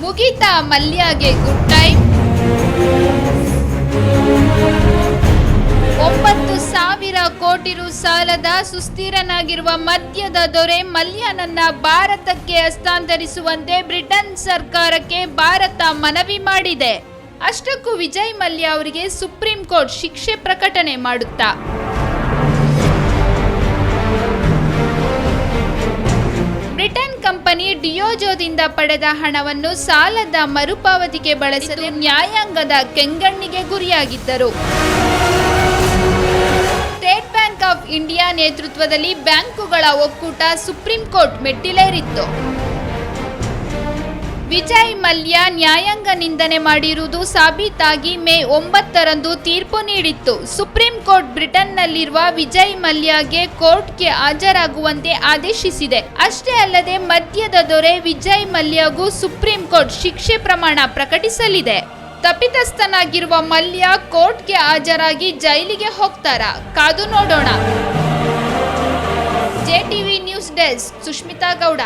ಮುಗೀತಾ ಮಲ್ಯಗೆ good time ಒಂಬತ್ತು ಸಾವಿರ ಕೋಟಿ ರು ಸಾಲದ ಸುಸ್ಥಿರನಾಗಿರುವ ಮದ್ಯದ ದೊರೆ ಮಲ್ಯನನ್ನ ಭಾರತಕ್ಕೆ ಹಸ್ತಾಂತರಿಸುವಂತೆ ಬ್ರಿಟನ್ ಸರ್ಕಾರಕ್ಕೆ ಭಾರತ ಮನವಿ ಮಾಡಿದೆ. ಅಷ್ಟಕ್ಕೂ ವಿಜಯ್ ಮಲ್ಯ ಅವರಿಗೆ ಸುಪ್ರೀಂ ಕೋರ್ಟ್ ಶಿಕ್ಷೆ ಪ್ರಕಟಣೆ ಮಾಡುತ್ತಾ ಬ್ರಿಟನ್ ಕಂಪನಿ ಡಿಯೋಜೋದಿಂದ ಪಡೆದ ಹಣವನ್ನು ಸಾಲದ ಮರುಪಾವತಿಗೆ ಬಳಸಲು ನ್ಯಾಯಾಂಗದ ಕೆಂಗಣ್ಣಿಗೆ ಗುರಿಯಾಗಿದ್ದರು. ಸ್ಟೇಟ್ ಬ್ಯಾಂಕ್ ಆಫ್ ಇಂಡಿಯಾ ನೇತೃತ್ವದಲ್ಲಿ ಬ್ಯಾಂಕುಗಳ ಒಕ್ಕೂಟ ಸುಪ್ರೀಂ ಕೋರ್ಟ್ ಮೆಟ್ಟಿಲೇರಿತ್ತು. ವಿಜಯ್ ಮಲ್ಯ ನ್ಯಾಯಾಂಗ ನಿಂದನೆ ಮಾಡಿರುವುದು ಸಾಬೀತಾಗಿ ಮೇ ಒಂಬತ್ತರಂದು ತೀರ್ಪು ನೀಡಿತ್ತು. ಸುಪ್ರೀಂ ಕೋರ್ಟ್ ಬ್ರಿಟನ್ನಲ್ಲಿರುವ ವಿಜಯ್ ಮಲ್ಯಗೆ ಕೋರ್ಟ್ಗೆ ಹಾಜರಾಗುವಂತೆ ಆದೇಶಿಸಿದೆ. ಅಷ್ಟೇ ಅಲ್ಲದೆ ಮದ್ಯದ ದೊರೆ ವಿಜಯ್ ಮಲ್ಯಗೂ ಸುಪ್ರೀಂ ಕೋರ್ಟ್ ಶಿಕ್ಷೆ ಪ್ರಮಾಣ ಪ್ರಕಟಿಸಲಿದೆ. ತಪ್ಪಿತಸ್ಥನಾಗಿರುವ ಮಲ್ಯ ಕೋರ್ಟ್ಗೆ ಹಾಜರಾಗಿ ಜೈಲಿಗೆ ಹೋಗ್ತಾರಾ? ಕಾದು ನೋಡೋಣ. JTV news desk, Sushmita Gowda.